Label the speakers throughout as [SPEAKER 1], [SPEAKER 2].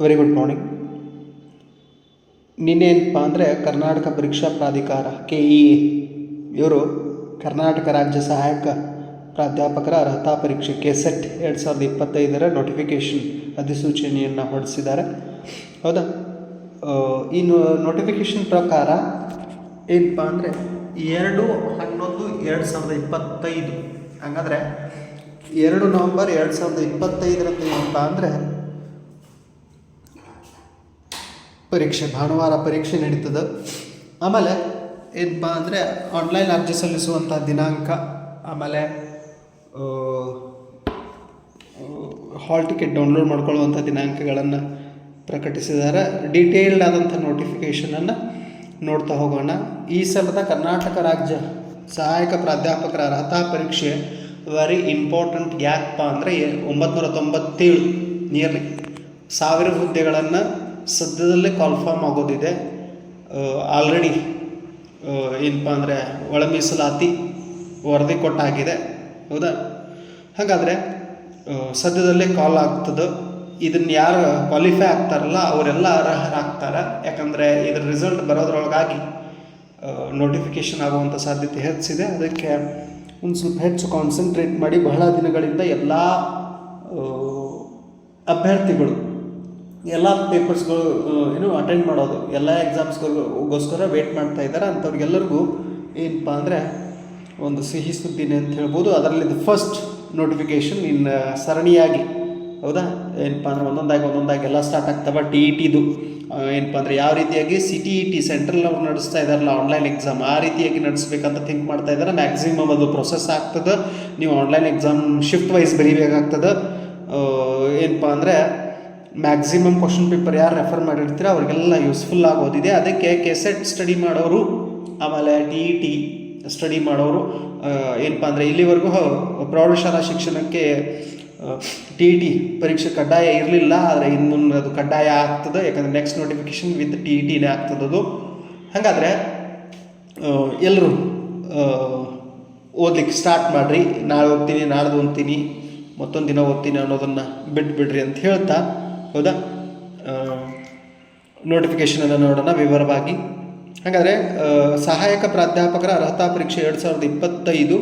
[SPEAKER 1] Very good morning ನಿನ್ನೆ ಏನಪ್ಪ ಅಂದರೆ ಕರ್ನಾಟಕ ಪರೀಕ್ಷಾ ಪ್ರಾಧಿಕಾರ ಕೆ ಇ ಇವರು ಕರ್ನಾಟಕ ರಾಜ್ಯ ಸಹಾಯಕ ಪ್ರಾಧ್ಯಾಪಕರ ಅರ್ಹತಾ ಪರೀಕ್ಷೆ ಕೆ ಸೆಟ್ ಎರಡು ಸಾವಿರದ ಇಪ್ಪತ್ತೈದರ ನೋಟಿಫಿಕೇಷನ್ ಅಧಿಸೂಚನೆಯನ್ನು ಹೊರಡಿಸಿದ್ದಾರೆ. ಹೌದಾ? ಈ ನೋಟಿಫಿಕೇಷನ್ ಪ್ರಕಾರ ಏನಪ್ಪ ಅಂದರೆ ಎರಡು ಹನ್ನೊಂದು ಎರಡು ಸಾವಿರದ ಇಪ್ಪತ್ತೈದು, ಹಾಗಾದರೆ ಎರಡು ನವಂಬರ್ ಎರಡು ಸಾವಿರದ ಇಪ್ಪತ್ತೈದರಂದು ಏನಪ್ಪ ಅಂದರೆ ಪರೀಕ್ಷೆ, ಭಾನುವಾರ ಪರೀಕ್ಷೆ ನಡೀತದೆ. ಆಮೇಲೆ ಏನಪ್ಪ ಅಂದರೆ ಆನ್ಲೈನ್ ಅರ್ಜಿ ಸಲ್ಲಿಸುವಂಥ ದಿನಾಂಕ, ಆಮೇಲೆ ಹಾಲ್ ಟಿಕೆಟ್ ಡೌನ್ಲೋಡ್ ಮಾಡ್ಕೊಳ್ಳುವಂಥ ದಿನಾಂಕಗಳನ್ನು ಪ್ರಕಟಿಸಿದ್ದಾರೆ. ಡೀಟೇಲ್ಡ್ ಆದಂಥ ನೋಟಿಫಿಕೇಷನನ್ನು ನೋಡ್ತಾ ಹೋಗೋಣ. ಈ ಸಲದ ಕರ್ನಾಟಕ ರಾಜ್ಯ ಸಹಾಯಕ ಪ್ರಾಧ್ಯಾಪಕರ ಅರ್ಹತಾ ಪರೀಕ್ಷೆ ವೆರಿ ಇಂಪಾರ್ಟೆಂಟ್ ಯಾಕಪ್ಪ ಅಂದರೆ ಒಂಬತ್ತು ತೊಂಬತ್ತೇಳು ನಿಯರ್ಲಿ ಸಾವಿರ ಹುದ್ದೆಗಳನ್ನು ಸದ್ಯದಲ್ಲೇ ಕಾಲ್ಫಾರ್ಮ್ ಆಗೋದಿದೆ. ಆಲ್ರೆಡಿ ಏನಪ್ಪ ಅಂದರೆ ಒಳ ಮೀಸಲಾತಿ ವರದಿ ಕೊಟ್ಟಾಗಿದೆ. ಹೌದಾ? ಹಾಗಾದರೆ ಸದ್ಯದಲ್ಲೇ ಕಾಲ್ ಆಗ್ತದೆ. ಇದನ್ನು ಯಾರು ಕ್ವಾಲಿಫೈ ಆಗ್ತಾರಲ್ಲ, ಅವರೆಲ್ಲ ಅರ್ಹರಾಗ್ತಾರೆ. ಯಾಕಂದರೆ ಇದ್ರ ರಿಸಲ್ಟ್ ಬರೋದ್ರೊಳಗಾಗಿ ನೋಟಿಫಿಕೇಶನ್ ಆಗುವಂಥ ಸಾಧ್ಯತೆ ಹೆಚ್ಚಿದೆ. ಅದಕ್ಕೆ ಒಂದು ಸ್ವಲ್ಪ ಹೆಚ್ಚು ಕಾನ್ಸಂಟ್ರೇಟ್ ಮಾಡಿ ಬಹಳ ದಿನಗಳಿಂದ ಎಲ್ಲ ಅಭ್ಯರ್ಥಿಗಳು ಎಲ್ಲ ಪೇಪರ್ಸ್ಗಳು ಏನು ಅಟೆಂಡ್ ಮಾಡೋದು, ಎಲ್ಲ ಎಕ್ಸಾಮ್ಸ್ಗೋಸ್ಕರ ವೇಟ್ ಮಾಡ್ತಾ ಇದ್ದಾರೆ. ಅಂಥವ್ರಿಗೆಲ್ಲರಿಗೂ ಏನಪ್ಪ ಅಂದರೆ ಒಂದು ಸಿಹಿ ಸುದ್ದಿನೇ ಅಂತ ಹೇಳ್ಬೋದು. ಅದರಲ್ಲಿ ಫಸ್ಟ್ ನೋಟಿಫಿಕೇಷನ್ ಇನ್ನು ಸರಣಿಯಾಗಿ. ಹೌದಾ? ಏನಪ್ಪ ಅಂದರೆ ಒಂದೊಂದಾಗಿ ಒಂದೊಂದಾಗಿ ಎಲ್ಲ ಸ್ಟಾರ್ಟ್ ಆಗ್ತವೆ ಟಿ ಇ ಟಿದು ಏನಪ್ಪ ಅಂದರೆ ಯಾವ ರೀತಿಯಾಗಿ C T E T central ಅವ್ರು ನಡೆಸ್ತಾ ಇದ್ದಾರಲ್ಲ ಆನ್ಲೈನ್ ಎಕ್ಸಾಮ್ ಆ ರೀತಿಯಾಗಿ ನಡೆಸ್ಬೇಕಂತ ಥಿಂಕ್ ಮಾಡ್ತಾ ಇದ್ದಾರೆ. ಮ್ಯಾಕ್ಸಿಮಮ್ ಅದು ಪ್ರೊಸೆಸ್ ಆಗ್ತದೆ. ನೀವು ಆನ್ಲೈನ್ ಎಕ್ಸಾಮ್ ಶಿಫ್ಟ್ ವೈಸ್ ಬರೀಬೇಕಾಗ್ತದೆ. ಏನಪ್ಪ ಅಂದರೆ ಮ್ಯಾಕ್ಸಿಮಮ್ ಕ್ವಶನ್ ಪೇಪರ್ ಯಾರು ರೆಫರ್ ಮಾಡಿರ್ತೀರ ಅವ್ರಿಗೆಲ್ಲ ಯೂಸ್ಫುಲ್ ಆಗೋದಿದೆ ಅದಕ್ಕೆ ಕೆಸೆಟ್ ಸ್ಟಡಿ ಮಾಡೋರು, ಆಮೇಲೆ ಟಿ ಇ ಟಿ ಸ್ಟಡಿ ಮಾಡೋರು ಏನಪ್ಪ ಅಂದರೆ ಇಲ್ಲಿವರೆಗೂ ಪ್ರೌಢಶಾಲಾ ಶಿಕ್ಷಣಕ್ಕೆ ಟಿ ಇ ಟಿ ಪರೀಕ್ಷೆ ಕಡ್ಡಾಯ ಇರಲಿಲ್ಲ, ಆದರೆ ಇನ್ನು ಮುಂದೆ ಅದು ಕಡ್ಡಾಯ ಆಗ್ತದೆ. ಯಾಕಂದರೆ next notification with T E ಟಿನೇ ಆಗ್ತದದು. ಹಾಗಾದರೆ ಎಲ್ಲರೂ ಓದ್ಲಿಕ್ಕೆ ಸ್ಟಾರ್ಟ್ ಮಾಡಿರಿ. ನಾಳೆ ಓದ್ತೀನಿ, ನಾಡ್ದು ಓದ್ತೀನಿ, ಮತ್ತೊಂದು ದಿನ ಓದ್ತೀನಿ ಅನ್ನೋದನ್ನು ಬಿಟ್ಬಿಡ್ರಿ ಅಂತ ಹೇಳ್ತಾ ಹೌದಾ? ನೋಟಿಫಿಕೇಷನನ್ನು ನೋಡೋಣ ವಿವರವಾಗಿ. ಹಾಗಾದರೆ ಸಹಾಯಕ ಪ್ರಾಧ್ಯಾಪಕರ ಅರ್ಹತಾ ಪರೀಕ್ಷೆ ಎರಡು ಸಾವಿರದ ಇಪ್ಪತ್ತೈದು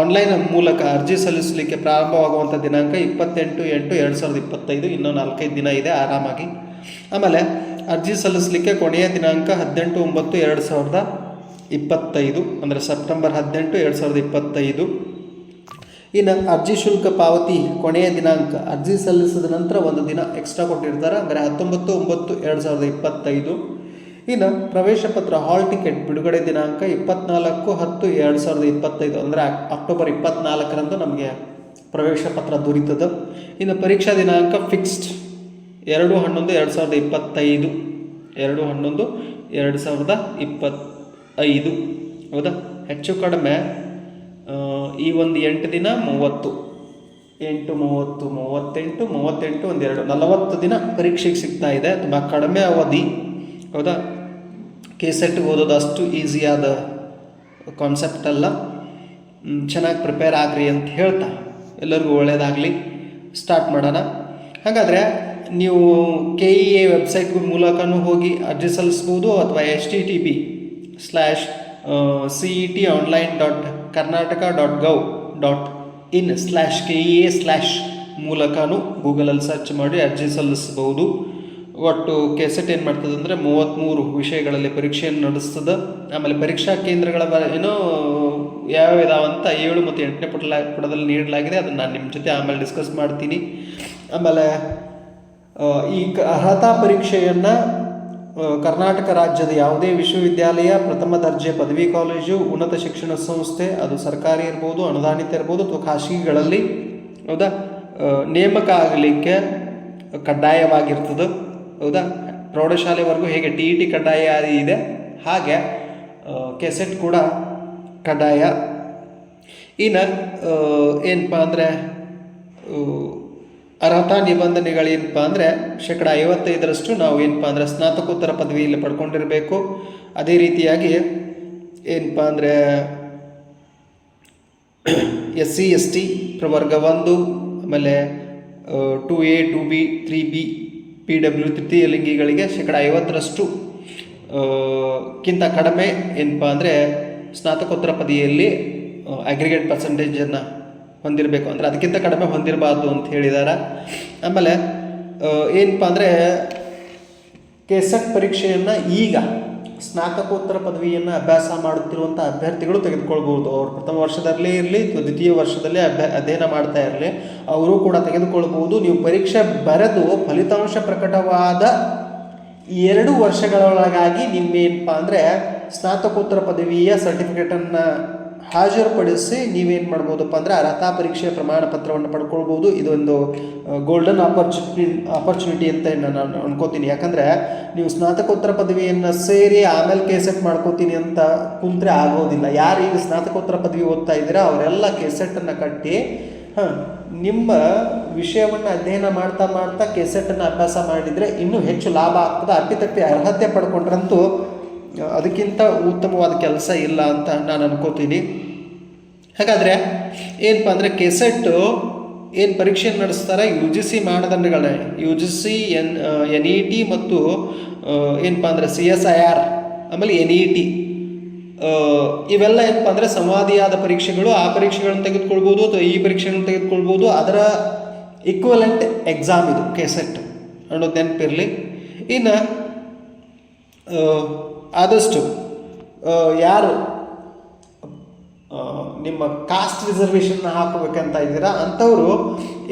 [SPEAKER 1] ಆನ್ಲೈನ್ ಮೂಲಕ ಅರ್ಜಿ ಸಲ್ಲಿಸಲಿಕ್ಕೆ ಪ್ರಾರಂಭವಾಗುವಂಥ ದಿನಾಂಕ ಇಪ್ಪತ್ತೆಂಟು ಎಂಟು ಎರಡು ಸಾವಿರದ ಇಪ್ಪತ್ತೈದು, ಇನ್ನೂ ನಾಲ್ಕೈದು ದಿನ ಇದೆ, ಆರಾಮಾಗಿ. ಆಮೇಲೆ, ಅರ್ಜಿ ಸಲ್ಲಿಸಲಿಕ್ಕೆ ಕೊನೆಯ ದಿನಾಂಕ ಹದಿನೆಂಟು ಒಂಬತ್ತು ಎರಡು ಸಾವಿರದ ಇಪ್ಪತ್ತೈದು, ಅಂದರೆ ಸೆಪ್ಟೆಂಬರ್ ಹದಿನೆಂಟು ಎರಡು ಸಾವಿರದ ಇಪ್ಪತ್ತೈದು. ಇನ್ನು ಅರ್ಜಿ ಶುಲ್ಕ ಪಾವತಿ ಕೊನೆಯ ದಿನಾಂಕ ಅರ್ಜಿ ಸಲ್ಲಿಸಿದ ನಂತರ ಒಂದು ದಿನ ಎಕ್ಸ್ಟ್ರಾ ಕೊಟ್ಟಿರ್ತಾರೆ. ಅಂದರೆ ಹತ್ತೊಂಬತ್ತು, ಒಂಬತ್ತು, ಎರಡು ಸಾವಿರದ ಇಪ್ಪತ್ತೈದು. ಇನ್ನು ಪ್ರವೇಶ ಪತ್ರ ಹಾಲ್ ಟಿಕೆಟ್ ಬಿಡುಗಡೆ ದಿನಾಂಕ ಇಪ್ಪತ್ನಾಲ್ಕು, ಹತ್ತು, ಎರಡು ಸಾವಿರದ ಇಪ್ಪತ್ತೈದು. ಅಂದರೆ ಅಕ್ಟೋಬರ್ ಇಪ್ಪತ್ನಾಲ್ಕರಂದು ನಮಗೆ ಪ್ರವೇಶ ಪತ್ರ ದೊರೀತದೆ. ಇನ್ನು ಪರೀಕ್ಷಾ ದಿನಾಂಕ ಫಿಕ್ಸ್ಡ್ ಎರಡು ಹನ್ನೊಂದು, ಎರಡು ಸಾವಿರದ ಇಪ್ಪತ್ತೈದು. ಎರಡು ಹನ್ನೊಂದು, ಎರಡು ಸಾವಿರದ ಇಪ್ಪತ್ತೈದು. ಹೌದಾ? ಹೆಚ್ಚು ಕಡಿಮೆ ಈ ಒಂದು ಎಂಟು ದಿನ ಮೂವತ್ತು. ಎಂಟು, ಮೂವತ್ತು, ಮೂವತ್ತೆಂಟು ಮೂವತ್ತೆಂಟು ಒಂದೆರಡು ನಲವತ್ತು ದಿನ ಪರೀಕ್ಷೆಗೆ ಸಿಗ್ತಾ ಇದೆ. ತುಂಬ ಕಡಿಮೆ ಅವಧಿ. ಹೌದಾ? ಕೆ ಸೆಟ್ಗೆ ಓದೋದು ಅಷ್ಟು ಈಸಿಯಾದ ಕಾನ್ಸೆಪ್ಟ್ ಅಲ್ಲ ಚೆನ್ನಾಗಿ ಪ್ರಿಪೇರ್ ಆಗ್ರಿ ಅಂತ ಹೇಳ್ತಾ. ಎಲ್ಲರಿಗೂ ಒಳ್ಳೆಯದಾಗಲಿ ಸ್ಟಾರ್ಟ್ ಮಾಡೋಣ. ಹಾಗಾದರೆ ನೀವು ಕೆ ಇ ಎ ವೆಬ್ಸೈಟ್ ಮೂಲಕನೂ ಹೋಗಿ ಅರ್ಜಿ ಸಲ್ಲಿಸ್ಬೋದು ಅಥವಾ H T T P slash C E T online dot Karnataka dot gov dot in slash K A slash ಮೂಲಕನೂ ಗೂಗಲಲ್ಲಿ ಸರ್ಚ್ ಮಾಡಿ ಅರ್ಜಿ ಸಲ್ಲಿಸಬಹುದು. ಒಟ್ಟು ಕೆಸೆಟ್ ಏನು ಮಾಡ್ತದೆ ಅಂದರೆ ಮೂವತ್ತ್ಮೂರು ವಿಷಯಗಳಲ್ಲಿ ಪರೀಕ್ಷೆಯನ್ನು ನಡೆಸ್ತದೆ. ಆಮೇಲೆ ಪರೀಕ್ಷಾ ಕೇಂದ್ರಗಳ ಏನೋ ಯಾವ ಇದಾವಂತ ಏಳು ಮತ್ತು ಎಂಟನೇ ಪುಟಲ, ಪುಟದಲ್ಲಿ ನೀಡಲಾಗಿದೆ. ಅದನ್ನು ನಾನು ನಿಮ್ಮ ಜೊತೆ ಆಮೇಲೆ ಡಿಸ್ಕಸ್ ಮಾಡ್ತೀನಿ. ಆಮೇಲೆ ಈ ಅರ್ಹತಾ ಪರೀಕ್ಷೆಯನ್ನು ಕರ್ನಾಟಕ ರಾಜ್ಯದ ಯಾವುದೇ ವಿಶ್ವವಿದ್ಯಾಲಯ ಪ್ರಥಮ ದರ್ಜೆ ಪದವಿ ಕಾಲೇಜು, ಉನ್ನತ ಶಿಕ್ಷಣ ಸಂಸ್ಥೆ, ಅದು ಸರ್ಕಾರಿ ಇರ್ಬೋದು, ಅನುದಾನಿತ ಇರ್ಬೋದು ಅಥವಾ ಖಾಸಗಿಗಳಲ್ಲಿ, ಹೌದಾ? ನೇಮಕ ಆಗಲಿಕ್ಕೆ ಕಡ್ಡಾಯವಾಗಿರ್ತದೆ, ಹೌದಾ? ಪ್ರೌಢಶಾಲೆವರೆಗೂ ಹೇಗೆ ಟಿ ಇ ಟಿ ಕಡ್ಡಾಯ ಇದೆ, ಹಾಗೆ ಕೆಸೆಟ್ ಕೂಡ ಕಡ್ಡಾಯ. ಇನ್ನು ಏನಪ್ಪ ಅಂದರೆ ಅರ್ಹತಾ ನಿಬಂಧನೆಗಳೇನಪ್ಪ ಅಂದರೆ ಶೇಕಡ ಐವತ್ತೈದರಷ್ಟು ನಾವು ಏನಪ್ಪ ಅಂದರೆ ಸ್ನಾತಕೋತ್ತರ ಪದವಿ ಇಲ್ಲಿ ಪಡ್ಕೊಂಡಿರಬೇಕು. ಅದೇ ರೀತಿಯಾಗಿ ಏನಪ್ಪ ಅಂದರೆ ಎಸ್ ಸಿ ಎಸ್ ಟಿ ಪ್ರವರ್ಗ ಒಂದು, ಆಮೇಲೆ two A, two B, three B, P W ತೃತೀಯ ಲಿಂಗಿಗಳಿಗೆ ಶೇಕಡ ಐವತ್ತರಷ್ಟು ಕ್ಕಿಂತ ಕಡಿಮೆ ಏನಪ್ಪ ಅಂದರೆ ಸ್ನಾತಕೋತ್ತರ ಪದವಿಯಲ್ಲಿ ಅಗ್ರಿಗೇಟ್ ಪರ್ಸೆಂಟೇಜನ್ನು ಹೊಂದಿರಬೇಕು ಅಂದರೆ ಅದಕ್ಕಿಂತ ಕಡಿಮೆ ಹೊಂದಿರಬಾರ್ದು ಅಂತ ಹೇಳಿದ್ದಾರೆ ಆಮೇಲೆ ಏನಪ್ಪ ಅಂದರೆ ಕೆಸಕ್ ಪರೀಕ್ಷೆಯನ್ನು ಈಗ ಸ್ನಾತಕೋತ್ತರ ಪದವಿಯನ್ನು ಅಭ್ಯಾಸ ಮಾಡುತ್ತಿರುವಂಥ ಅಭ್ಯರ್ಥಿಗಳು ತೆಗೆದುಕೊಳ್ಬೋದು ಅವರು ಪ್ರಥಮ ವರ್ಷದಲ್ಲೇ ಇರಲಿ, ಅಥವಾ ದ್ವಿತೀಯ ವರ್ಷದಲ್ಲೇ ಅಭ್ಯ, ಅಧ್ಯಯನ ಮಾಡ್ತಾ ಇರಲಿ, ಅವರು ಕೂಡ ತೆಗೆದುಕೊಳ್ಬೋದು ನೀವು ಪರೀಕ್ಷೆ ಬರೆದು ಫಲಿತಾಂಶ ಪ್ರಕಟವಾದ ಎರಡು ವರ್ಷಗಳೊಳಗಾಗಿ ನಿಮ್ಮೇನಪ್ಪ ಅಂದರೆ ಸ್ನಾತಕೋತ್ತರ ಪದವಿಯ ಸರ್ಟಿಫಿಕೇಟನ್ನು ಹಾಜರುಪಡಿಸಿ ನೀವೇನು ಮಾಡ್ಬೋದಪ್ಪ ಅಂದರೆ ಅರ್ಹತಾ ಪರೀಕ್ಷೆಯ ಪ್ರಮಾಣ ಪತ್ರವನ್ನು ಪಡ್ಕೊಳ್ಬೋದು. ಇದೊಂದು ಗೋಲ್ಡನ್ ಆಪರ್ಚುನಿ ಆಪರ್ಚುನಿಟಿ ಅಂತ ನಾನು ಅನ್ಕೋತೀನಿ. ಯಾಕಂದರೆ ನೀವು ಸ್ನಾತಕೋತ್ತರ ಪದವಿಯನ್ನು ಸೇರಿ ಆಮೇಲೆ ಕೇಸೆಟ್ ಮಾಡ್ಕೋತೀನಿ ಅಂತ ಕುಂತ್ರೆ ಆಗೋದಿಲ್ಲ. ಯಾರು ಈಗ ಸ್ನಾತಕೋತ್ತರ ಪದವಿ ಓದ್ತಾ ಇದ್ದೀರಾ ಅವರೆಲ್ಲ ಕೆಸೆಟನ್ನು ಕಟ್ಟಿ, ಹಾಂ, ನಿಮ್ಮ ವಿಷಯವನ್ನು ಅಧ್ಯಯನ ಮಾಡ್ತಾ ಮಾಡ್ತಾ ಕೆಸೆಟನ್ನು ಅಭ್ಯಾಸ ಮಾಡಿದರೆ ಇನ್ನೂ ಹೆಚ್ಚು ಲಾಭ ಆಗ್ತದೆ. ಅಪ್ಪಿತಪ್ಪಿ ಅರ್ಹತೆ ಪಡ್ಕೊಂಡ್ರಂತೂ ಅದಕ್ಕಿಂತ ಉತ್ತಮವಾದ ಕೆಲಸ ಇಲ್ಲ ಅಂತ ನಾನು ಅನ್ಕೋತೀನಿ. ಹಾಗಾದರೆ ಏನಪ್ಪ ಅಂದರೆ ಕೆಸೆಟ್ಟು ಏನು ಪರೀಕ್ಷೆ ನಡೆಸ್ತಾರೆ? U G C ಮಾನದಂಡಗಳೇ U G C N E T T ಮತ್ತು ಆ, ಏನಪ್ಪ ಅಂದರೆ ಸಿ ಎಸ್ ಐ ಆರ್ ಆಮೇಲೆ ಎನ್ ಇ ಟಿ ಇವೆಲ್ಲ ಏನಪ್ಪ ಅಂದರೆ ಸಂವಾದಿಯಾದ ಪರೀಕ್ಷೆಗಳು. ಆ ಪರೀಕ್ಷೆಗಳನ್ನು ತೆಗೆದುಕೊಳ್ಬೋದು ಅಥವಾ ಈ ಪರೀಕ್ಷೆಗಳನ್ನು ತೆಗೆದುಕೊಳ್ಬೋದು. ಅದರ ಇಕ್ವಲೆಂಟ್ ಎಕ್ಸಾಮ್ ಇದು ಕೆಸೆಟ್. ಅನ್ನೋದು ನೆನಪಿರಲಿ. ಇನ್ನು ಆದಷ್ಟು ಯಾರು ನಿಮ್ಮ ಕಾಸ್ಟ್ ರಿಸರ್ವೇಷನ್ನ ಹಾಕಬೇಕಂತ ಇದ್ದೀರಾ? ಅಂಥವರು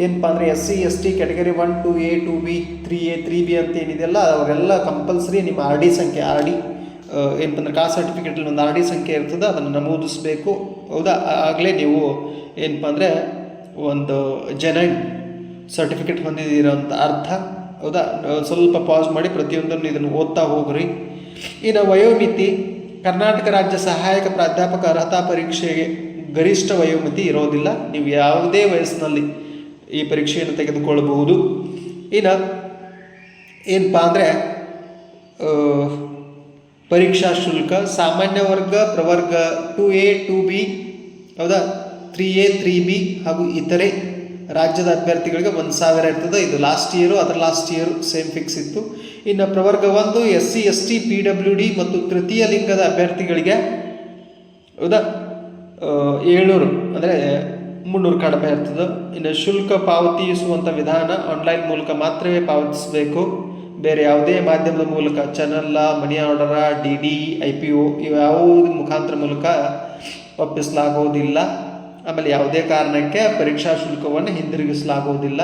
[SPEAKER 1] ಏನಪ್ಪ ಅಂದರೆ S C S T category one two A two B three A three B ಅಂತ ಏನಿದೆಯಲ್ಲ ಅವರೆಲ್ಲ ಕಂಪಲ್ಸರಿ ನಿಮ್ಮ ಆರ್ ಡಿ ಸಂಖ್ಯೆ ಆರ್ ಡಿ ಏನಪ್ಪ ಅಂದರೆ ಕಾಸ್ಟ್ ಸರ್ಟಿಫಿಕೇಟಲ್ಲಿ ಒಂದು ಆರ್ ಡಿ ಸಂಖ್ಯೆ ಇರ್ತದೆ, ಅದನ್ನು ನಮೂದಿಸಬೇಕು. ಹೌದಾ? ಆಗಲೇ ನೀವು ಏನಪ್ಪ ಅಂದರೆ ಒಂದು ಜನೈನ್ ಸರ್ಟಿಫಿಕೇಟ್ ಹೊಂದಿದ್ದೀರ ಅಂತ ಅರ್ಥ. ಹೌದಾ? ಸ್ವಲ್ಪ ಪಾಸ್ ಮಾಡಿ ಪ್ರತಿಯೊಂದನ್ನು ಇದನ್ನು ಓದ್ತಾ ಹೋಗ್ರಿ. ಇನ್ನು ವಯೋಮಿತಿ ಕರ್ನಾಟಕ ರಾಜ್ಯ ಸಹಾಯಕ ಪ್ರಾಧ್ಯಾಪಕ ಅರ್ಹತಾ ಪರೀಕ್ಷೆಗೆ ಗರಿಷ್ಠ ವಯೋಮಿತಿ ಇರೋದಿಲ್ಲ. ನೀವು ಯಾವುದೇ ವಯಸ್ಸಿನಲ್ಲಿ ಈ ಪರೀಕ್ಷೆಯನ್ನು ತೆಗೆದುಕೊಳ್ಳಬಹುದು. ಇನ್ನು ಏನಪ್ಪ ಅಂದರೆ ಪರೀಕ್ಷಾ ಶುಲ್ಕ ಸಾಮಾನ್ಯ ವರ್ಗ, ಪ್ರವರ್ಗ ಟು ಎ ಟು ಬಿ, ಹೌದಾ? ತ್ರೀ ಎ, ತ್ರೀ ಬಿ ಹಾಗೂ ಇತರೆ ರಾಜ್ಯದ ಅಭ್ಯರ್ಥಿಗಳಿಗೆ ಒಂದು ಸಾವಿರ ಇರ್ತದೆ. ಇದು ಲಾಸ್ಟ್ ಇಯರು ಅದರ ಲಾಸ್ಟ್ ಇಯರು ಸೇಮ್ ಫಿಕ್ಸ್ ಇತ್ತು. ಇನ್ನು ಪ್ರವರ್ಗ ಒಂದು S C S T P W D ಮತ್ತು ತೃತೀಯ ಲಿಂಗದ ಅಭ್ಯರ್ಥಿಗಳಿಗೆ, ಹೌದಾ? ಏಳ್ನೂರು, ಅಂದರೆ ಮುನ್ನೂರು ಕಡಿಮೆ ಇರ್ತದೆ. ಇನ್ನು ಶುಲ್ಕ ಪಾವತಿಸುವಂಥ ವಿಧಾನ ಆನ್ಲೈನ್ ಮೂಲಕ ಮಾತ್ರವೇ ಪಾವತಿಸಬೇಕು. ಬೇರೆ ಯಾವುದೇ ಮಾಧ್ಯಮದ ಮೂಲಕ ಚಾನಲ್ಲ money order D D I P O ಯಾವುದ ಮುಖಾಂತರ ಮೂಲಕ ಒಪ್ಪಿಸಲಾಗುವುದಿಲ್ಲ ಆಮೇಲೆ ಯಾವುದೇ ಕಾರಣಕ್ಕೆ ಪರೀಕ್ಷಾ ಶುಲ್ಕವನ್ನು ಹಿಂದಿರುಗಿಸಲಾಗುವುದಿಲ್ಲ.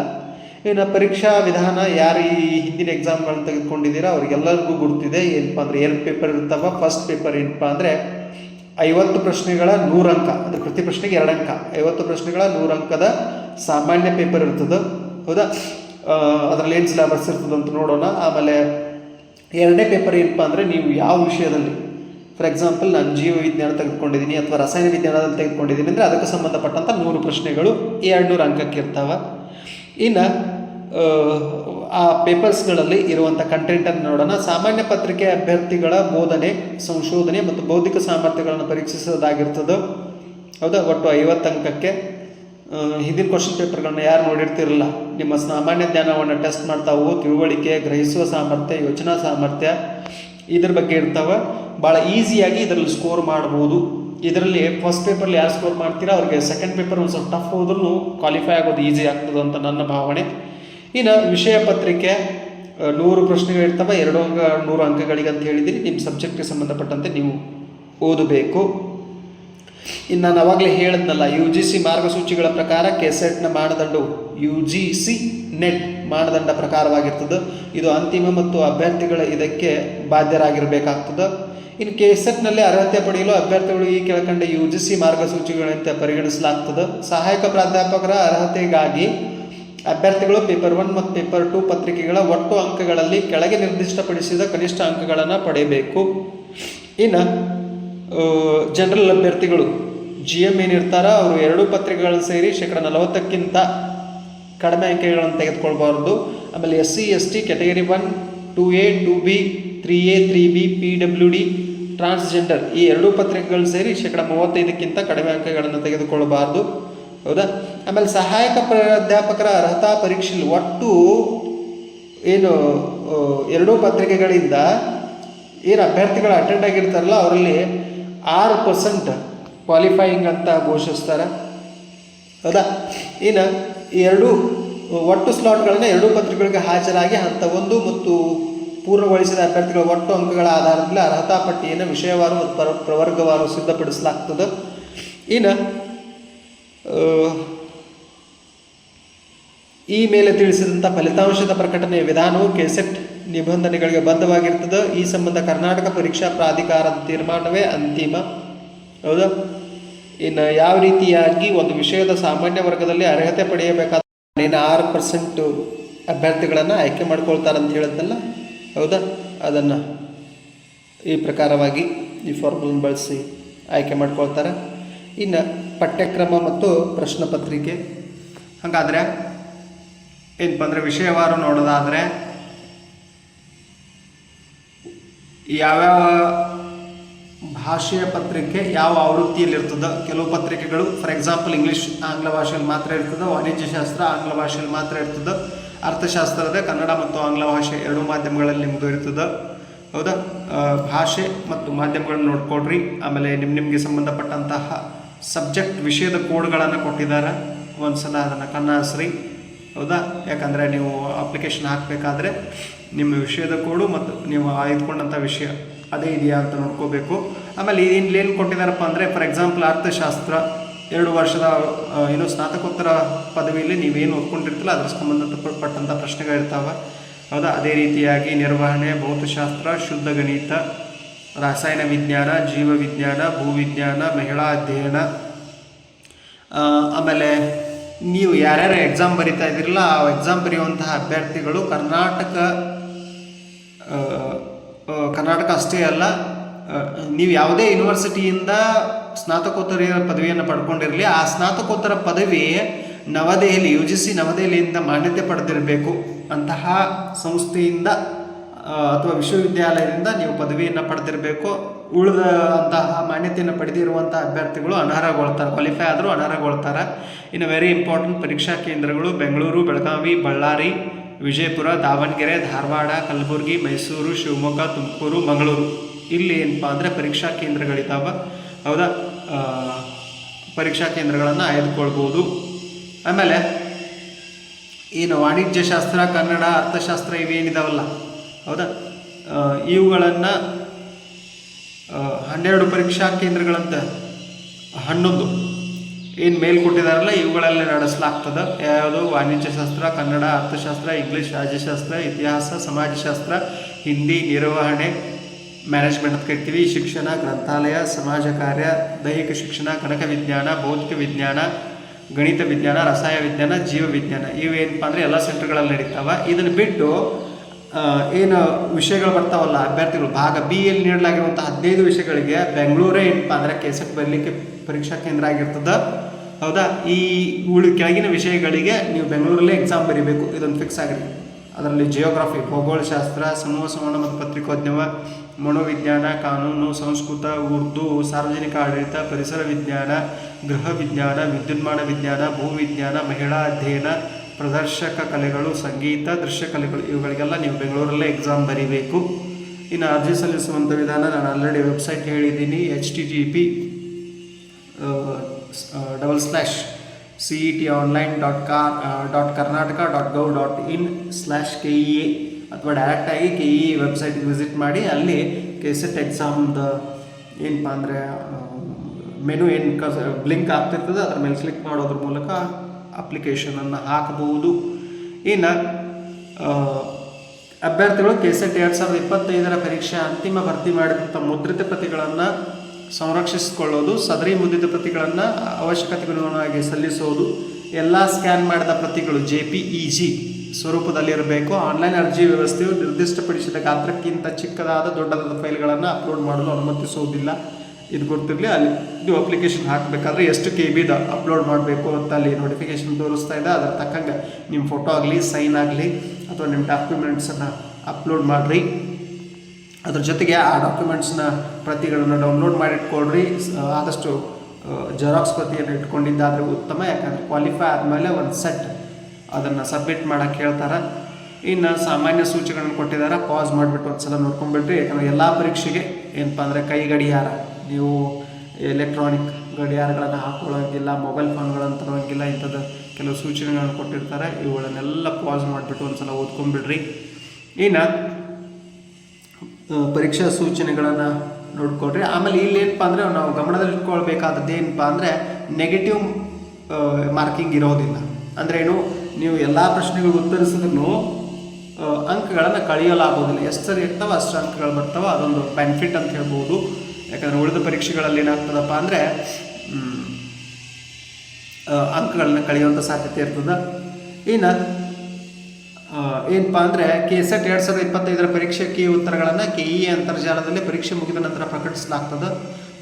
[SPEAKER 1] ಇನ್ನು ಪರೀಕ್ಷಾ ವಿಧಾನ ಯಾರು ಈ ಹಿಂದಿನ ಎಕ್ಸಾಮ್ಗಳನ್ನು ತೆಗೆದುಕೊಂಡಿದ್ದೀರಾ ಅವರಿಗೆಲ್ಲರಿಗೂ ಗುರುತಿದೆ. ಏನಪ್ಪ ಅಂದರೆ ಎರಡು ಪೇಪರ್ ಇರ್ತಾವ ಫಸ್ಟ್ ಪೇಪರ್ ಏನಪ್ಪ ಅಂದರೆ ಐವತ್ತು ಪ್ರಶ್ನೆಗಳ ನೂರು ಅಂಕ ಅಂದರೆ ಪ್ರತಿ ಪ್ರಶ್ನೆಗೆ ಎರಡು ಅಂಕ. ಐವತ್ತು ಪ್ರಶ್ನೆಗಳ ನೂರು ಅಂಕದ ಸಾಮಾನ್ಯ ಪೇಪರ್ ಇರ್ತದೆ. ಹೌದಾ? ಅದರಲ್ಲಿ ಏನು ಸಿಲೆಬಸ್ ಇರ್ತದೆ ಅಂತ ನೋಡೋಣ. ಆಮೇಲೆ ಎರಡನೇ ಪೇಪರ್ ಏನಪ್ಪ ಅಂದರೆ ನೀವು ಯಾವ ವಿಷಯದಲ್ಲಿ ಫಾರ್ ಎಕ್ಸಾಂಪಲ್ ನಾನು ಜೀವ ವಿಜ್ಞಾನ ತೆಗೆದುಕೊಂಡಿದ್ದೀನಿ ಅಥವಾ ರಸಾಯನ ವಿಜ್ಞಾನದಲ್ಲಿ ತೆಗೆದುಕೊಂಡಿದ್ದೀನಿ ಅಂದರೆ ಅದಕ್ಕೆ ಸಂಬಂಧಪಟ್ಟಂಥ ನೂರು ಪ್ರಶ್ನೆಗಳು ಎರಡು ನೂರು ಅಂಕಕ್ಕೆ ಇರ್ತಾವೆ. ಇನ್ನು, ಆ ಪೇಪರ್ಸ್ಗಳಲ್ಲಿ ಇರುವಂಥ ಕಂಟೆಂಟನ್ನು ನೋಡೋಣ. ಸಾಮಾನ್ಯ ಪತ್ರಿಕೆ ಅಭ್ಯರ್ಥಿಗಳ ಬೋಧನೆ, ಸಂಶೋಧನೆ ಮತ್ತು ಬೌದ್ಧಿಕ ಸಾಮರ್ಥ್ಯಗಳನ್ನು ಪರೀಕ್ಷಿಸೋದಾಗಿರ್ತದೋ. ಹೌದಾ? ಒಟ್ಟು ಐವತ್ತು ಅಂಕಕ್ಕೆ. ಹಿಂದಿನ ಕ್ವಶನ್ ಪೇಪರ್ಗಳನ್ನ ಯಾರು ನೋಡಿರ್ತಿರಲ್ಲ? ನಿಮ್ಮ ಸಾಮಾನ್ಯ ಜ್ಞಾನವನ್ನು ಟೆಸ್ಟ್ ಮಾಡ್ತಾವು ತಿಳುವಳಿಕೆ, ಗ್ರಹಿಸುವ ಸಾಮರ್ಥ್ಯ, ಯೋಚನಾ ಸಾಮರ್ಥ್ಯ ಇದ್ರ ಬಗ್ಗೆ ಇರ್ತಾವೆ. ಭಾಳ ಈಸಿಯಾಗಿ ಇದರಲ್ಲಿ ಸ್ಕೋರ್ ಮಾಡ್ಬೋದು. ಇದರಲ್ಲಿ ಫಸ್ಟ್ ಪೇಪರ್ಲಿ ಯಾರು ಸ್ಕೋರ್ ಮಾಡ್ತೀರಾ? ಅವ್ರಿಗೆ ಸೆಕೆಂಡ್ ಪೇಪರ್ ಒಂದು ಸ್ವಲ್ಪ ಟಫ್ ಹೋದ್ರೂ ಕ್ವಾಲಿಫೈ ಆಗೋದು ಈಸಿ ಆಗ್ತದೆ ಅಂತ ನನ್ನ ಭಾವನೆ. ಇನ್ನು ವಿಷಯ ಪತ್ರಿಕೆ ನೂರು ಪ್ರಶ್ನೆಗಳು ಇರ್ತವೆ. ಎರಡು ಅಂಕ, ನೂರು ಅಂಕಗಳಿಗೆ ಅಂತ ಹೇಳಿದಿರಿ ನಿಮ್ಮ ಸಬ್ಜೆಕ್ಟ್ಗೆ ಸಂಬಂಧಪಟ್ಟಂತೆ ನೀವು ಓದಬೇಕು. ಇನ್ನು ನಾನು ಅವಾಗಲೇ ಹೇಳಿದ್ನಲ್ಲ ಯು ಜಿ ಸಿ ಮಾರ್ಗಸೂಚಿಗಳ ಪ್ರಕಾರ ಕೆಸೆಟ್ನ ಮಾನದಂಡವು ಯು ಜಿ ಸಿ ನೆಟ್ ಮಾನದಂಡ ಪ್ರಕಾರವಾಗಿರ್ತದೆ. ಇದು ಅಂತಿಮ ಮತ್ತು ಅಭ್ಯರ್ಥಿಗಳ ಇದಕ್ಕೆ ಬಾಧ್ಯರಾಗಿರಬೇಕಾಗ್ತದೆ. ಇನ್ನು ಕೆಸೆಟ್ನಲ್ಲಿ ಅರ್ಹತೆ ಪಡೆಯಲು ಅಭ್ಯರ್ಥಿಗಳು ಈ ಕೆಳಕಂಡ ಯು ಜಿ ಸಿ ಮಾರ್ಗಸೂಚಿಗಳಂತೆ ಪರಿಗಣಿಸಲಾಗ್ತದೆ. ಸಹಾಯಕ ಪ್ರಾಧ್ಯಾಪಕರ ಅರ್ಹತೆಗಾಗಿ ಅಭ್ಯರ್ಥಿಗಳು ಪೇಪರ್ ಒನ್ ಮತ್ತು ಪೇಪರ್ ಟು ಪತ್ರಿಕೆಗಳ ಒಟ್ಟು ಅಂಕಗಳಲ್ಲಿ ಕೆಳಗೆ ನಿರ್ದಿಷ್ಟಪಡಿಸಿದ ಕನಿಷ್ಠ ಅಂಕಗಳನ್ನು ಪಡೆಯಬೇಕು. ಇನ್ನು ಜನರಲ್ ಅಭ್ಯರ್ಥಿಗಳು ಜಿ ಎಂ ಏನಿರ್ತಾರ ಅವರು ಎರಡೂ ಪತ್ರಿಕೆಗಳು ಸೇರಿ ಶೇಕಡ ನಲವತ್ತಕ್ಕಿಂತ ಕಡಿಮೆ ಅಂಕೆಗಳನ್ನು ತೆಗೆದುಕೊಳ್ಬಾರ್ದು. ಆಮೇಲೆ S C S T category one, two A, two B, three A, three B, P, W D, transgender ಈ ಎರಡೂ ಪತ್ರಿಕೆಗಳು ಸೇರಿ ಶೇಕಡ ಮೂವತ್ತೈದಕ್ಕಿಂತ ಕಡಿಮೆ ಅಂಕಗಳನ್ನು ತೆಗೆದುಕೊಳ್ಳಬಾರ್ದು ಹೌದಾ? ಆಮೇಲೆ ಸಹಾಯಕ ಪ್ರಾಧ್ಯಾಪಕರ ಅರ್ಹತಾ ಪರೀಕ್ಷೆಯಲ್ಲಿ ಒಟ್ಟು ಏನು ಎರಡೂ ಪತ್ರಿಕೆಗಳಿಂದ ಏನು ಅಭ್ಯರ್ಥಿಗಳು ಅಟೆಂಡ್ ಆಗಿರ್ತಾರಲ್ಲ, ಅವರಲ್ಲಿ ಆರು ಪರ್ಸೆಂಟ್ ಕ್ವಾಲಿಫೈಯಿಂಗ್ ಅಂತ ಘೋಷಿಸ್ತಾರೆ. ಹೌದಾ? ಇನ್ನು ಎರಡು, ಒಟ್ಟು ಸ್ಲಾಟ್ಗಳನ್ನು ಎರಡೂ ಪತ್ರಿಕೆಗಳಿಗೆ ಹಾಜರಾಗಿ ಹಂತ ಒಂದು ಮತ್ತು ಪೂರ್ಣಗೊಳಿಸಿದ ಅಭ್ಯರ್ಥಿಗಳ ಒಟ್ಟು ಅಂಕಗಳ ಆಧಾರದ ಮೇಲೆ ಅರ್ಹತಾ ಪಟ್ಟಿಯನ್ನು ವಿಷಯವಾರು ಮತ್ತು ಪ್ರ, ಪ್ರವರ್ಗವಾರು ಸಿದ್ಧಪಡಿಸಲಾಗ್ತದೆ. ಇನ್ನು ಈ ಮೇಲೆ ತಿಳಿಸಿದಂಥ ಫಲಿತಾಂಶದ ಪ್ರಕಟಣೆಯ ವಿಧಾನವು ಕೆಸೆಟ್ ನಿಬಂಧನೆಗಳಿಗೆ ಬದ್ಧವಾಗಿರ್ತದೆ, ಈ ಸಂಬಂಧ ಕರ್ನಾಟಕ ಪರೀಕ್ಷಾ ಪ್ರಾಧಿಕಾರದ ತೀರ್ಮಾನವೇ ಅಂತಿಮ. ಹೌದಾ? ಇನ್ನು ಯಾವ ರೀತಿಯಾಗಿ ಒಂದು ವಿಷಯದ ಸಾಮಾನ್ಯ ವರ್ಗದಲ್ಲಿ ಅರ್ಹತೆ ಪಡೆಯಬೇಕಾದ ಇನ್ನು ಆರು ಪರ್ಸೆಂಟು ಅಭ್ಯರ್ಥಿಗಳನ್ನು ಆಯ್ಕೆ ಮಾಡ್ಕೊಳ್ತಾರೆ ಅಂತ ಹೇಳಿದ್ನಲ್ಲ? ಹೌದಾ? ಅದನ್ನು ಈ ಪ್ರಕಾರವಾಗಿ ಈ ಫಾರ್ಮುಲನ್ನು ಬಳಸಿ ಆಯ್ಕೆ ಮಾಡ್ಕೊಳ್ತಾರೆ. ಇನ್ನು ಪಠ್ಯಕ್ರಮ ಮತ್ತು ಪ್ರಶ್ನೆ ಪತ್ರಿಕೆ. ಹಾಗಾದರೆ ಏನಪ್ಪ ಅಂದರೆ ವಿಷಯವಾರು ನೋಡೋದಾದರೆ ಯಾವ್ಯಾವ ಭಾಷೆಯ ಪತ್ರಿಕೆ ಯಾವ ಆವೃತ್ತಿಯಲ್ಲಿರ್ತದೆ, ಕೆಲವು ಪತ್ರಿಕೆಗಳು ಫಾರ್ ಎಕ್ಸಾಂಪಲ್ ಇಂಗ್ಲೀಷ್ ಆಂಗ್ಲ ಭಾಷೆಯಲ್ಲಿ ಮಾತ್ರ ಇರ್ತದೆ, ವಾಣಿಜ್ಯ ಶಾಸ್ತ್ರ, ಆಂಗ್ಲ ಭಾಷೆಯಲ್ಲಿ ಮಾತ್ರ ಇರ್ತದೆ, ಅರ್ಥಶಾಸ್ತ್ರದ, ಕನ್ನಡ ಮತ್ತು ಆಂಗ್ಲ ಭಾಷೆ ಎರಡೂ ಮಾಧ್ಯಮಗಳಲ್ಲಿ ನಿಮ್ಮದು ಇರ್ತದೆ, ಹೌದಾ? ಭಾಷೆ ಮತ್ತು ಮಾಧ್ಯಮಗಳನ್ನು ನೋಡ್ಕೊಡ್ರಿ ಆಮೇಲೆ ನಿಮ್ಮ ನಿಮಗೆ ಸಂಬಂಧಪಟ್ಟಂತಹ ಸಬ್ಜೆಕ್ಟ್ ವಿಷಯದ ಕೋಡ್ಗಳನ್ನು ಕೊಟ್ಟಿದ್ದಾರೆ ಒಂದು ಸಲ ಅದನ್ನು ಕಣ್ಣಾಸ್ರಿ. ಹೌದಾ? ಯಾಕಂದರೆ ನೀವು ಅಪ್ಲಿಕೇಶನ್ ಹಾಕಬೇಕಾದ್ರೆ ನಿಮ್ಮ ವಿಷಯದ ಕೋಡು ಮತ್ತು ನೀವು ಆಯ್ದುಕೊಂಡಂಥ ವಿಷಯ ಅದೇ ಇದೆಯಾ ಅಂತ ನೋಡ್ಕೋಬೇಕು. ಆಮೇಲೆ ಇಲ್ಲಿ ಏನು ಕೊಟ್ಟಿದ್ದಾರಪ್ಪ ಅಂದರೆ ಫಾರ್ ಎಕ್ಸಾಂಪಲ್ ಅರ್ಥಶಾಸ್ತ್ರ, ಎರಡು ವರ್ಷದ ಏನು ಸ್ನಾತಕೋತ್ತರ ಪದವಿಯಲ್ಲಿ ನೀವೇನು ಓದ್ಕೊಂಡಿರ್ತಿಲ್ಲ ಅದ್ರ ಸಂಬಂಧಪಟ್ಟಂಥ ಪ್ರಶ್ನೆಗಳಿರ್ತಾವೆ ಹೌದಾ? ಅದೇ ರೀತಿಯಾಗಿ ನಿರ್ವಹಣೆ, ಭೌತಶಾಸ್ತ್ರ, ಶುದ್ಧ ಗಣಿತ, ರಾಸಾಯನ ವಿಜ್ಞಾನ ಜೀವ ವಿಜ್ಞಾನ ಭೂವಿಜ್ಞಾನ, ಮಹಿಳಾ ಅಧ್ಯಯನ ಆಮೇಲೆ ನೀವು ಯಾರ್ಯಾರು ಎಕ್ಸಾಮ್ ಬರಿತಾ ಇದ್ದೀರಲ್ಲ, ಆ ಎಕ್ಸಾಮ್ ಬರೆಯುವಂತಹ ಅಭ್ಯರ್ಥಿಗಳು ಕರ್ನಾಟಕ ಕರ್ನಾಟಕ ಅಷ್ಟೇ ಅಲ್ಲ ನೀವು ಯಾವುದೇ ಯೂನಿವರ್ಸಿಟಿಯಿಂದ ಸ್ನಾತಕೋತ್ತರ ಪದವಿಯನ್ನು ಪಡ್ಕೊಂಡಿರಲಿ, ಆ ಸ್ನಾತಕೋತ್ತರ ಪದವಿ ನವದೆಹಲಿ ಯು ಜಿ ಸಿ ನವದೆಹಲಿಯಿಂದ ಮಾನ್ಯತೆ ಪಡೆದಿರಬೇಕು ಅಂತಹ ಸಂಸ್ಥೆಯಿಂದ ಅಥವಾ ವಿಶ್ವವಿದ್ಯಾಲಯದಿಂದ ನೀವು ಪದವಿಯನ್ನು ಪಡೆದಿರಬೇಕು. ಉಳಿದ ಅಂತಹ ಮಾನ್ಯತೆಯನ್ನು ಪಡೆದಿರುವಂಥ ಅಭ್ಯರ್ಥಿಗಳು ಅನರ್ಹಗೊಳ್ತಾರೆ ಕ್ವಾಲಿಫೈ ಆದರೂ ಅನರ್ಹಗೊಳ್ತಾರೆ. ಇನ್ನು ವೆರಿ ಇಂಪಾರ್ಟೆಂಟ್ ಪರೀಕ್ಷಾ ಕೇಂದ್ರಗಳು ಬೆಂಗಳೂರು, ಬೆಳಗಾವಿ, ಬಳ್ಳಾರಿ, ವಿಜಯಪುರ, ದಾವಣಗೆರೆ, ಧಾರವಾಡ, ಕಲಬುರಗಿ, ಮೈಸೂರು, ಶಿವಮೊಗ್ಗ, ತುಮಕೂರು, ಮಂಗಳೂರು. ಇಲ್ಲಿ ಏನಪ್ಪ ಅಂದರೆ ಪರೀಕ್ಷಾ ಕೇಂದ್ರಗಳಿದ್ದಾವೆ ಹೌದಾ? ಪರೀಕ್ಷಾ ಕೇಂದ್ರಗಳನ್ನು ಆಯ್ದುಕೊಳ್ಬೋದು. ಆಮೇಲೆ ಏನು ವಾಣಿಜ್ಯ ಶಾಸ್ತ್ರ ಕನ್ನಡ, ಅರ್ಥಶಾಸ್ತ್ರ ಇವೇನಿದಾವಲ್ಲ? ಹೌದಾ? ಇವುಗಳನ್ನು ಹನ್ನೆರಡು ಪರೀಕ್ಷಾ ಕೇಂದ್ರಗಳಂತ ಹನ್ನೊಂದು. ಏನು ಮೇಲ್ ಕೊಟ್ಟಿದಾರಲ್ಲ, ಇವುಗಳಲ್ಲಿ ನಡೆಸಲಾಗ್ತದೆ. ಯಾವುದು ವಾಣಿಜ್ಯ ಶಾಸ್ತ್ರ, ಕನ್ನಡ, ಅರ್ಥಶಾಸ್ತ್ರ, ಇಂಗ್ಲೀಷ್, ರಾಜ್ಯಶಾಸ್ತ್ರ, ಇತಿಹಾಸ, ಸಮಾಜಶಾಸ್ತ್ರ, ಹಿಂದಿ, ನಿರ್ವಹಣೆ, ಮ್ಯಾನೇಜ್ಮೆಂಟ್ ಅಂತ ಕರಿತೀವಿ. ಶಿಕ್ಷಣ, ಗ್ರಂಥಾಲಯ, ಸಮಾಜ ಕಾರ್ಯ, ದೈಹಿಕ ಶಿಕ್ಷಣ, ಕನಕ ವಿಜ್ಞಾನ, ಭೌತಿಕ ವಿಜ್ಞಾನ, ಗಣಿತ ವಿಜ್ಞಾನ ರಸಾಯ ವಿಜ್ಞಾನ, ಜೀವ ವಿಜ್ಞಾನ. ಇವೇನಪ್ಪ ಅಂದರೆ ಎಲ್ಲ ಸೆಂಟರ್ಗಳಲ್ಲಿ ನಡೀತಾವ. ಇದನ್ನು ಬಿಟ್ಟು ಏನು ವಿಷಯಗಳು ಬರ್ತಾವಲ್ಲ, ಅಭ್ಯರ್ಥಿಗಳು, ಭಾಗ ಬಿ ಯಲ್ಲಿ ನೀಡಲಾಗಿರುವಂಥ ಹದಿನೈದು ವಿಷಯಗಳಿಗೆ ಬೆಂಗಳೂರೇ ಏನಪ್ಪ ಅಂದರೆ ಕೆಸೆಟ್ ಬರಲಿಕ್ಕೆ ಪರೀಕ್ಷಾ ಕೇಂದ್ರ ಆಗಿರ್ತದೆ. ಹೌದಾ? ಈ ಉಳಿ ಕೆಳಗಿನ ವಿಷಯಗಳಿಗೆ ನೀವು ಬೆಂಗಳೂರಲ್ಲೇ ಎಕ್ಸಾಮ್ ಬರೀಬೇಕು. ಇದೊಂದು ಫಿಕ್ಸ್ ಆಗಿರಿ ಅದರಲ್ಲಿ ಜಿಯೋಗ್ರಫಿ ಭೌಗೋಳಶಾಸ್ತ್ರ, ಸಮೂಹ ಸಂವಹನ ಮತ್ತು ಪತ್ರಿಕೋದ್ಯಮ, ಮನೋವಿಜ್ಞಾನ, ಕಾನೂನು, ಸಂಸ್ಕೃತ, ಉರ್ದು, ಸಾರ್ವಜನಿಕ ಆಡಳಿತ, ಪರಿಸರ ವಿಜ್ಞಾನ, ಗೃಹ ವಿಜ್ಞಾನ, ವಿದ್ಯುನ್ಮಾನ ವಿಜ್ಞಾನ ಭೂವಿಜ್ಞಾನ ಮಹಿಳಾ ಅಧ್ಯಯನ ಪ್ರದರ್ಶಕ ಕಲೆಗಳು, ಸಂಗೀತ, ದೃಶ್ಯ ಕಲೆಗಳು, ಇವುಗಳಿಗೆಲ್ಲ ನೀವು ಬೆಂಗಳೂರಲ್ಲೇ ಎಕ್ಸಾಮ್ ಬರೀಬೇಕು. ಇನ್ನು ಅರ್ಜಿ ಸಲ್ಲಿಸುವಂಥ ವಿಧಾನ ನಾನು ಆಲ್ರೆಡಿ ವೆಬ್ಸೈಟ್ ಹೇಳಿದ್ದೀನಿ H T G P double slash C E T online dot ka dot Karnataka dot gov dot in slash K E A ಅಥವಾ ಡೈರೆಕ್ಟಾಗಿ ಕೆ ಇ ವೆಬ್ಸೈಟ್ ವಿಸಿಟ್ ಮಾಡಿ, ಅಲ್ಲಿ ಕೆ ಸೆಟ್ ಎಕ್ಸಾಮ್ದು ಏನಪ್ಪ ಅಂದರೆ ಮೆನು ಏನು ಕ blink ಆಗ್ತಿರ್ತದೆ ಅದ್ರ ಮೇಲೆ ಕ್ಲಿಕ್ ಮಾಡೋದ್ರ ಮೂಲಕ ಅಪ್ಲಿಕೇಶನನ್ನು ಹಾಕಬಹುದು. ಇನ್ನು ಅಭ್ಯರ್ಥಿಗಳು ಕೆ ಸೆಟ್ ಎರಡು ಸಾವಿರದ ಇಪ್ಪತ್ತೈದರ ಪರೀಕ್ಷೆ ಅಂತಿಮ ಭರ್ತಿ ಮಾಡಿದಂಥ ಮುದ್ರಿತ ಪ್ರತಿಗಳನ್ನು ಸಂರಕ್ಷಿಸಿಕೊಳ್ಳೋದು, ಸದರಿ ಮುದ್ರಿತ ಪ್ರತಿಗಳನ್ನು ಅವಶ್ಯಕತೆಗನುಗುಣವಾಗಿ ಸಲ್ಲಿಸೋದು, ಎಲ್ಲ ಸ್ಕ್ಯಾನ್ ಮಾಡಿದ ಪ್ರತಿಗಳು ಜೆ ಪಿ ಇ ಜಿ ಸ್ವರೂಪದಲ್ಲಿರಬೇಕು. ಆನ್ಲೈನ್ ಅರ್ಜಿ ವ್ಯವಸ್ಥೆಯು ನಿರ್ದಿಷ್ಟಪಡಿಸಿದ ಗಾತ್ರಕ್ಕಿಂತ ಚಿಕ್ಕದಾದ ದೊಡ್ಡದಾದ ಫೈಲ್ಗಳನ್ನು ಅಪ್ಲೋಡ್ ಮಾಡಲು ಅನುಮತಿಸುವುದಿಲ್ಲ. ಇದು ಗೊತ್ತಿರಲಿ ಅಲ್ಲಿ ನೀವು ಅಪ್ಲಿಕೇಶನ್ ಹಾಕಬೇಕಾದ್ರೆ ಎಷ್ಟು ಕೆ ಬಿದ ಅಪ್ಲೋಡ್ ಮಾಡಬೇಕು ಅಂತ ಅಲ್ಲಿ ನೋಟಿಫಿಕೇಶನ್ ತೋರಿಸ್ತಾ ಇದೆ. ಅದರ ತಕ್ಕಂಗೆ ನಿಮ್ಮ ಫೋಟೋ ಆಗಲಿ ಸೈನ್ ಆಗಲಿ, ಅಥವಾ ನಿಮ್ಮ ಡಾಕ್ಯುಮೆಂಟ್ಸನ್ನು ಅಪ್ಲೋಡ್ ಮಾಡಿರಿ. ಅದ್ರ ಜೊತೆಗೆ ಆ ಡಾಕ್ಯುಮೆಂಟ್ಸ್ನ ಪ್ರತಿಗಳನ್ನು ಡೌನ್ಲೋಡ್ ಮಾಡಿ ಇಟ್ಕೊಳ್ರಿ ಆದಷ್ಟು ಜೆರಾಕ್ಸ್ ಪ್ರತಿಯನ್ನು ಇಟ್ಕೊಂಡಿದ್ದಾದರೆ ಉತ್ತಮ. ಯಾಕಂದರೆ ಕ್ವಾಲಿಫೈ ಆದಮೇಲೆ ಒಂದು ಸೆಟ್ ಅದನ್ನು ಸಬ್ಮಿಟ್ ಮಾಡೋಕ್ಕೆ ಹೇಳ್ತಾರೆ. ಇನ್ನು ಸಾಮಾನ್ಯ ಸೂಚನೆಗಳನ್ನು ಕೊಟ್ಟಿದ್ದಾರೆ ಪಾಸ್ ಮಾಡಿಬಿಟ್ಟು ಒಂದು ಸಲ ನೋಡ್ಕೊಂಡ್ಬಿಟ್ರಿ ಯಾಕಂದರೆ ಎಲ್ಲ ಪರೀಕ್ಷೆಗೆ ಏನಪ್ಪ ಅಂದರೆ ಕೈ ಗಡಿಯಾರ ನೀವು ಎಲೆಕ್ಟ್ರಾನಿಕ್ ಗಡಿಯಾರಗಳನ್ನು ಹಾಕೊಳ್ಳೋಂಗಿಲ್ಲ ಮೊಬೈಲ್ ಫೋನ್ಗಳನ್ನು ತರೋಂಗಿಲ್ಲ, ಇಂಥದ್ದು ಕೆಲವು ಸೂಚನೆಗಳನ್ನು ಕೊಟ್ಟಿರ್ತಾರೆ. ಇವುಗಳನ್ನೆಲ್ಲ ಪಾಸ್ ಮಾಡಿಬಿಟ್ಟು ಒಂದು ಸಲ ಓದ್ಕೊಂಡ್ಬಿಡ್ರಿ ಇನ್ನು ಪರೀಕ್ಷಾ ಸೂಚನೆಗಳನ್ನು ನೋಡ್ಕೊಳ್ರಿ. ಆಮೇಲೆ ಇಲ್ಲಿ ಏನಪ್ಪ ಅಂದರೆ ನಾವು ಗಮನದಲ್ಲಿ ಇಟ್ಕೊಳ್ಬೇಕಾದದ್ದು ಏನಪ್ಪ ಅಂದರೆ ನೆಗೆಟಿವ್ ಮಾರ್ಕಿಂಗ್ ಇರೋದಿಲ್ಲ. ಅಂದರೆ ಏನು, ನೀವು ಎಲ್ಲ ಪ್ರಶ್ನೆಗಳು ಉತ್ತರಿಸಿದ್ರು ಅಂಕಗಳನ್ನು ಕಳೆಯಲಾಗೋದಿಲ್ಲ. ಎಷ್ಟು ಸರಿ ಇರ್ತವೆ ಅಷ್ಟು ಅಂಕಗಳು ಬರ್ತಾವೆ ಅದೊಂದು ಬೆನಿಫಿಟ್ ಅಂತ ಹೇಳ್ಬೋದು. ಯಾಕಂದರೆ ಉಳಿದ ಪರೀಕ್ಷೆಗಳಲ್ಲಿ ಏನಾಗ್ತದಪ್ಪ ಅಂದರೆ ಅಂಕಗಳನ್ನ ಕಳೆಯುವಂಥ ಸಾಧ್ಯತೆ ಇರ್ತದೆ. ಇನ್ನು ಏನಪ್ಪಾ ಅಂದರೆ ಕೆ ಎಸ್ ಎಟ್ ಎರಡು ಸಾವಿರದ ಇಪ್ಪತ್ತೈದರ ಪರೀಕ್ಷೆ ಕೀ ಉತ್ತರಗಳನ್ನು ಕೆ ಇ ಅಂತರ್ಜಾಲದಲ್ಲಿ ಪರೀಕ್ಷೆ ಮುಗಿದ ನಂತರ ಪ್ರಕಟಿಸಲಾಗ್ತದೆ.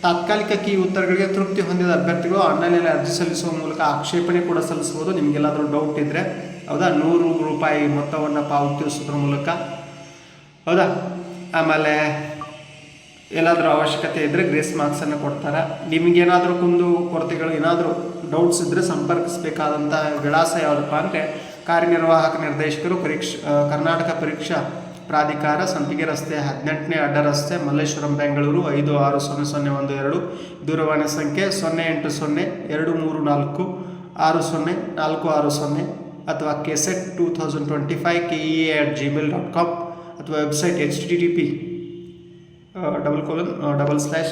[SPEAKER 1] ತಾತ್ಕಾಲಿಕ ಕೀ ಉತ್ತರಗಳಿಗೆ ತೃಪ್ತಿ ಹೊಂದಿದ ಅಭ್ಯರ್ಥಿಗಳು ಆನ್ಲೈನಲ್ಲಿ ಅರ್ಜಿ ಸಲ್ಲಿಸುವ ಮೂಲಕ ಆಕ್ಷೇಪಣೆ ಕೂಡ ಸಲ್ಲಿಸಬಹುದು. ನಿಮಗೆಲ್ಲಾದರೂ ಡೌಟ್ ಇದ್ದರೆ ಹೌದಾ? ನೂರು ರೂಪಾಯಿ ಮೊತ್ತವನ್ನು ಪಾವತಿಸೋದ್ರ ಮೂಲಕ. ಹೌದಾ? ಆಮೇಲೆ ಎಲ್ಲಾದರೂ ಅವಶ್ಯಕತೆ ಇದ್ದರೆ ಗ್ರೇಸ್ ಮಾರ್ಕ್ಸನ್ನು ಕೊಡ್ತಾರೆ. ನಿಮಗೇನಾದರೂ ಕುಂದು ಕೊರತೆಗಳು, ಏನಾದರೂ ಡೌಟ್ಸ್ ಇದ್ದರೆ ಸಂಪರ್ಕಿಸಬೇಕಾದಂಥ ವಿಳಾಸ ಯಾವುದಪ್ಪ ಅಂದರೆ ಕಾರ್ಯನಿರ್ವಾಹಕ ನಿರ್ದೇಶಕರು ಪರೀಕ್ಷಾ ಕರ್ನಾಟಕ ಪರೀಕ್ಷಾ ಪ್ರಾಧಿಕಾರ ಸಂಪಿಗೆ ರಸ್ತೆ ಹದಿನೆಂಟನೇ ಅಡ್ಡ ರಸ್ತೆ ಮಲ್ಲೇಶ್ವರಂ, ಬೆಂಗಳೂರು ಐದು ಆರು ಸೊನ್ನೆ ಸೊನ್ನೆ ಒಂದು ಎರಡು ದೂರವಾಣಿ ಸಂಖ್ಯೆ ಸೊನ್ನೆ ಎಂಟು ಸೊನ್ನೆ ಎರಡು ಮೂರು ನಾಲ್ಕು ಆರು ಸೊನ್ನೆ ನಾಲ್ಕು ಆರು ಸೊನ್ನೆ ಅಥವಾ KSET two thousand twenty five K E at Gmail dot com ಅಥವಾ website H T T P double colon double slash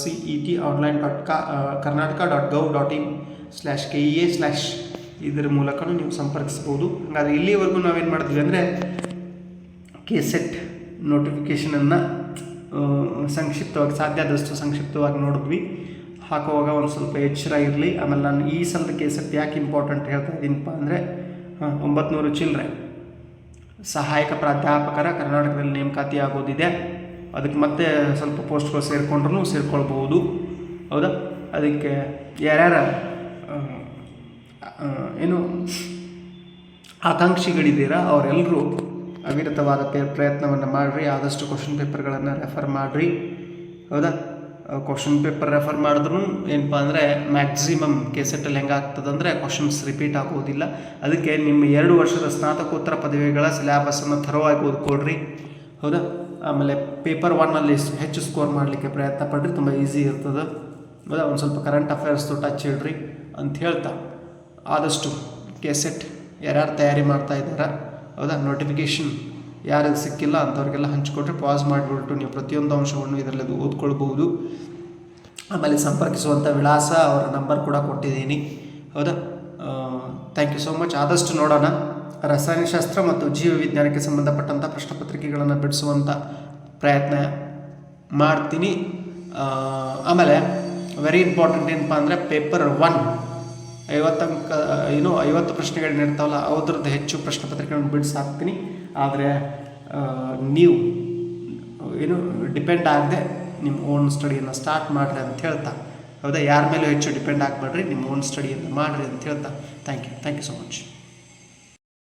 [SPEAKER 1] C E T online dot ka Karnataka dot gov dot in slash K E A slash ಇದರ ಮೂಲಕನೂ ನೀವು ಸಂಪರ್ಕಿಸ್ಬೋದು ಹಾಗಾದ್ರೆ ಇಲ್ಲಿವರೆಗೂ ನಾವೇನು ಮಾಡಿದ್ವಿ ಅಂದರೆ K set ನೋಟಿಫಿಕೇಷನನ್ನು ಸಂಕ್ಷಿಪ್ತವಾಗಿ ಸಾಧ್ಯ ಆದಷ್ಟು ಸಂಕ್ಷಿಪ್ತವಾಗಿ ನೋಡಿದ್ವಿ. ಹಾಕುವಾಗ ಒಂದು ಸ್ವಲ್ಪ ಎಚ್ಚರ ಇರಲಿ. ಆಮೇಲೆ ನಾನು ಈ ಸಲದ ಕೆ ಸೆಟ್ ಯಾಕೆ ಇಂಪಾರ್ಟೆಂಟ್ ಹೇಳ್ತಾ ಇದ್ದೀನಪ್ಪ ಅಂದರೆ ಒಂಬತ್ತು ಚಿಲ್ಲರೆ ಸಹಾಯಕ ಪ್ರಾಧ್ಯಾಪಕರ ಕರ್ನಾಟಕದಲ್ಲಿ ನೇಮಕಾತಿ ಆಗೋದಿದೆ. ಅದಕ್ಕೆ ಮತ್ತೆ ಸ್ವಲ್ಪ ಪೋಸ್ಟ್ಗಳು ಸೇರಿಕೊಂಡ್ರೂ ಸೇರಿಕೊಳ್ಬಹುದು ಹೌದಾ? ಅದಕ್ಕೆ ಯಾರ್ಯಾರ ಏನು ಆಕಾಂಕ್ಷಿಗಳಿದ್ದೀರಾ ಅವರೆಲ್ಲರೂ ಅವಿರತವಾದ ಪೇ, ಪ್ರಯತ್ನವನ್ನು ಮಾಡಿರಿ, ಆದಷ್ಟು ಕ್ವಶನ್ ಪೇಪರ್ಗಳನ್ನು ರೆಫರ್ ಮಾಡಿರಿ. ಹೌದಾ? ಕ್ವಶನ್ ಪೇಪರ್ ರೆಫರ್ ಮಾಡಿದ್ರು ಏನಪ್ಪ ಅಂದರೆ ಮ್ಯಾಕ್ಸಿಮಮ್ ಕೆಸೆಟ್ಟಲ್ಲಿ ಹೆಂಗೆ ಆಗ್ತದಂದರೆ ಕ್ವಶನ್ಸ್ ರಿಪೀಟ್ ಆಗೋದಿಲ್ಲ ಅದಕ್ಕೆ ನಿಮ್ಮ ಎರಡು ವರ್ಷದ ಸ್ನಾತಕೋತ್ತರ ಪದವಿಗಳ ಸಿಲೆಬಸನ್ನು ಥರವಾಗಿ ಓದ್ಕೊಡ್ರಿ ಹೌದಾ? ಆಮೇಲೆ ಪೇಪರ್ ಒನ್ನಲ್ಲಿ ಹೆಚ್ಚು ಸ್ಕೋರ್ ಮಾಡಲಿಕ್ಕೆ ಪ್ರಯತ್ನ ಪಡ್ರಿ, ತುಂಬ ಈಸಿ ಇರ್ತದೆ. ಹೌದಾ ಒಂದು ಸ್ವಲ್ಪ ಕರೆಂಟ್ ಅಫೇರ್ಸ್ದು ಟಚ್ ಇಡ್ರಿ ಅಂತ ಹೇಳ್ತಾ. ಆದಷ್ಟು ಕೆಸೆಟ್ ಯಾರ್ಯಾರು ತಯಾರಿ ಮಾಡ್ತಾ ಇದ್ದಾರ, ಹೌದಾ? ನೋಟಿಫಿಕೇಷನ್ ಯಾರಿಗೆ ಸಿಕ್ಕಿಲ್ಲ ಅಂಥವ್ರಿಗೆಲ್ಲ ಹಂಚಿಕೊಟ್ರೆ ಪಾಸ್ ಮಾಡಿಬಿಟ್ಟು ನೀವು ಪ್ರತಿಯೊಂದು ಅಂಶವನ್ನು ಇದರಲ್ಲಿ ಓದ್ಕೊಳ್ಬೋದು ಆಮೇಲೆ ಸಂಪರ್ಕಿಸುವಂಥ ವಿಳಾಸ ಅವರ ನಂಬರ್ ಕೂಡ ಕೊಟ್ಟಿದ್ದೀನಿ. ಹೌದಾ? ಥ್ಯಾಂಕ್ ಯು ಸೋ ಮಚ್ ಆದಷ್ಟು ನೋಡೋಣ. ರಸಾಯನಶಾಸ್ತ್ರ ಮತ್ತು ಜೀವ ವಿಜ್ಞಾನಕ್ಕೆ ಸಂಬಂಧಪಟ್ಟಂಥ ಪ್ರಶ್ನೆ ಪತ್ರಿಕೆಗಳನ್ನು ಬಿಡಿಸುವಂಥ ಪ್ರಯತ್ನ ಮಾಡ್ತೀನಿ. ಆಮೇಲೆ ವೆರಿ ಇಂಪಾರ್ಟೆಂಟ್ ಏನಪ್ಪ ಅಂದರೆ ಪೇಪರ್ ಒನ್ ಐವತ್ತಂಕ ಏನು, ಐವತ್ತು ಪ್ರಶ್ನೆಗಳನ್ನಿರ್ತಾವಲ್ಲ ಅದ್ರದ್ದು ಹೆಚ್ಚು ಪ್ರಶ್ನೆ ಪತ್ರಿಕೆಗಳನ್ನು ಬಿಡಿಸಾಕ್ತೀನಿ. ಆದರೆ ನೀವು, ಏನು ಡಿಪೆಂಡ್ ಆಗದೆ ನಿಮ್ಮ ಓನ್ ಸ್ಟಡಿಯನ್ನು ಸ್ಟಾರ್ಟ್ ಮಾಡಿರಿ ಅಂತ ಹೇಳ್ತಾ. ಹೌದಾ? ಯಾರ ಮೇಲೂ ಹೆಚ್ಚು ಡಿಪೆಂಡ್ ಆಗಬೇಡ್ರಿ, ನಿಮ್ಮ ಓನ್ ಸ್ಟಡಿಯನ್ನು ಮಾಡಿರಿ ಅಂತ ಹೇಳ್ತಾ. Thank you thank you so much